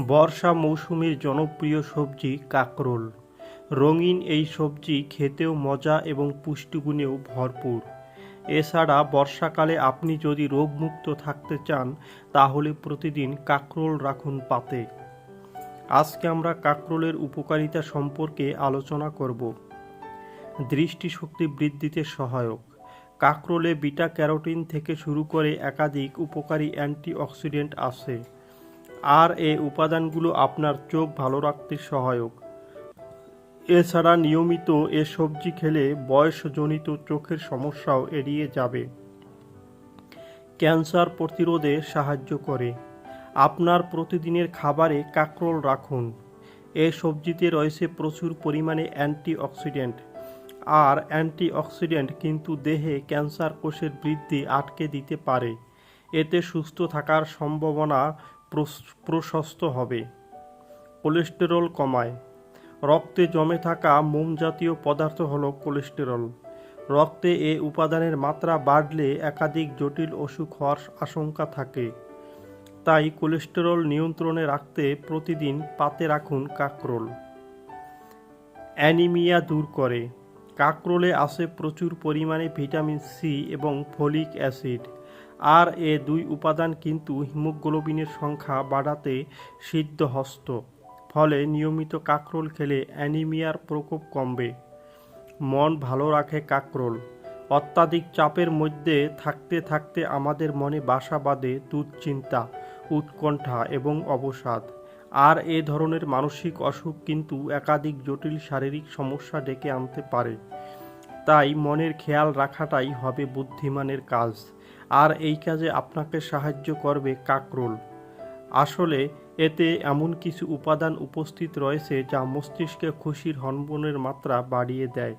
বর্ষা মৌসুমের জনপ্রিয় সবজি কাঁকরোল। রঙিন এই সবজি খেতেও মজা এবং পুষ্টিগুণেও ভরপুর। এছাড়া বর্ষাকালে আপনি যদি রোগমুক্ত থাকতে চান, তাহলে প্রতিদিন কাঁকরোল রাখুন পাতে। আজকে আমরা কাঁকরোলের উপকারিতা সম্পর্কে আলোচনা করব। দৃষ্টিশক্তি বৃদ্ধিতে সহায়ক। কাঁকরোলে বিটা ক্যারোটিন থেকে শুরু করে একাধিক উপকারী অ্যান্টিঅক্সিডেন্ট আছে। আর এই উপাদানগুলো আপনার চোখ ভালো রাখতে সহায়ক। এছাড়া নিয়মিত এ সবজি খেলে বয়সজনিত চোখের সমস্যাও এড়িয়ে যাবে। ক্যান্সার প্রতিরোধে সাহায্য করে। আপনার প্রতিদিনের খাবারে কাঁকরোল রাখুন। এই সবজিতে রয়েছে প্রচুর পরিমাণে অ্যান্টিঅক্সিডেন্ট। আর অ্যান্টিঅক্সিডেন্ট কিন্তু দেহে ক্যান্সার কোষের বৃদ্ধি আটকে দিতে পারে। এতে সুস্থ থাকার সম্ভাবনা প্রশস্ত হবে। কোলেস্টেরল কমায়। রক্তে জমে থাকা মোম জাতীয় পদার্থ হলো কোলেস্টেরল। রক্তে এ উপাদানের মাত্রা বাড়লে একাধিক জটিল অসুখ হওয়ার আশঙ্কা থাকে। তাই কোলেস্টেরল নিয়ন্ত্রণে রাখতে প্রতিদিন পাতে রাখুন কাকরোল। অ্যানিমিয়া দূর করে। কাকরোলে আছে প্রচুর পরিমাণে ভিটামিন সি এবং ফলিক অ্যাসিড। আর এ দুই উপাদান কিন্তু হিমোগ্লোবিনের সংখ্যা বাড়াতে সিদ্ধহস্ত, ফলে নিয়মিত কাকরোল খেলে অ্যানিমিয়ার প্রকোপ কমবে। মন ভালো রাখে কাকরোল। অত্যাধিক চাপের মধ্যে থাকতে থাকতে আমাদের মনে বাসা বাঁধে দুশ্চিন্তা, উৎকণ্ঠা এবং অবসাদ। আর এ ধরনের মানসিক অসুখ কিন্তু একাধিক জটিল শারীরিক সমস্যা ডেকে আনতে পারে। তাই মনের খেয়াল রাখাটাই হবে বুদ্ধিমানের কাজ। আর এই কাজে আপনাকে সাহায্য করবে কাকরোল। আসলে, এতে এমন কিছু উপাদান উপস্থিত রয়েছে যা মস্তিষ্কে খুশির হরমোনের মাত্রা বাড়িয়ে দেয়।